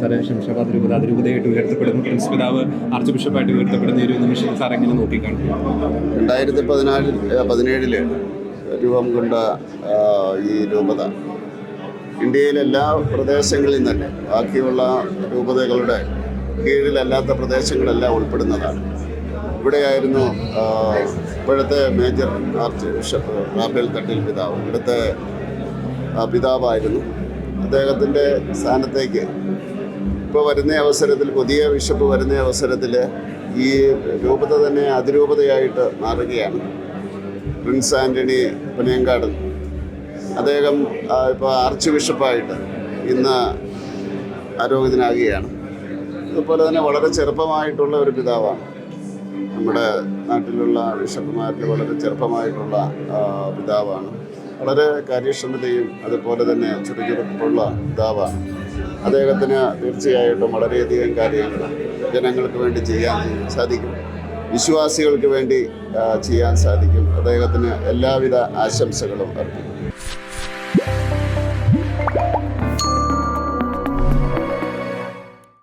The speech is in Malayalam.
സാറ് ശംഷാബാദ് രൂപത അതിരൂപതയായിട്ട് ഉയർത്തപ്പെടുന്നു പ്രിൻസ് പിതാവ് ആർച്ച് ബിഷപ്പായിട്ട് ഉയർത്തപ്പെടുന്ന ഒരു നിമിഷം സാർ എങ്ങനെ നോക്കിക്കാണും? രണ്ടായിരത്തി പതിനാലിൽ പതിനേഴിൽ രൂപം കൊണ്ട ഈ രൂപത ഇന്ത്യയിലെ എല്ലാ പ്രദേശങ്ങളിൽ തന്നെ ബാക്കിയുള്ള രൂപതകളുടെ കീഴിലല്ലാത്ത പ്രദേശങ്ങളെല്ലാം ഉൾപ്പെടുന്നതാണ്. ഇവിടെയായിരുന്നു ഇപ്പോഴത്തെ major archbishop Raphael Thattil പിതാവ്. ഇവിടുത്തെ പിതാവായിരുന്നു. അദ്ദേഹത്തിന്റെ സ്ഥാനത്തേക്ക് ഇപ്പോൾ വരുന്ന അവസരത്തിൽ പുതിയ ബിഷപ്പ് വരുന്ന അവസരത്തിൽ ഈ രൂപത തന്നെ അതിരൂപതയായിട്ട് മാറുകയാണ്. പ്രിൻസ് ആന്റണി പനയങ്കാടൻ. അദ്ദേഹം ഇപ്പോൾ ആർച്ച് ബിഷപ്പായിട്ട് ഇന്ന് ആരോഗ്യത്തിനാകുകയാണ്. അതുപോലെ തന്നെ വളരെ ചെറുപ്പമായിട്ടുള്ള ഒരു പിതാവാണ്. നമ്മുടെ നാട്ടിലുള്ള ബിഷപ്പുമാരിൽ വളരെ ചെറുപ്പമായിട്ടുള്ള പിതാവാണ്. വളരെ കാര്യക്ഷമതയും അതുപോലെ തന്നെ ചുറുചുറുക്കുള്ള പിതാവാണ്. അദ്ദേഹത്തിന് തീർച്ചയായിട്ടും വളരെയധികം കാര്യങ്ങൾ ജനങ്ങൾക്ക് വേണ്ടി ചെയ്യാൻ സാധിക്കും. വിശ്വാസികൾക്ക് വേണ്ടി ചെയ്യാൻ സാധിക്കും. അദ്ദേഹത്തിന് എല്ലാവിധ ആശംസകളും അർപ്പിക്കും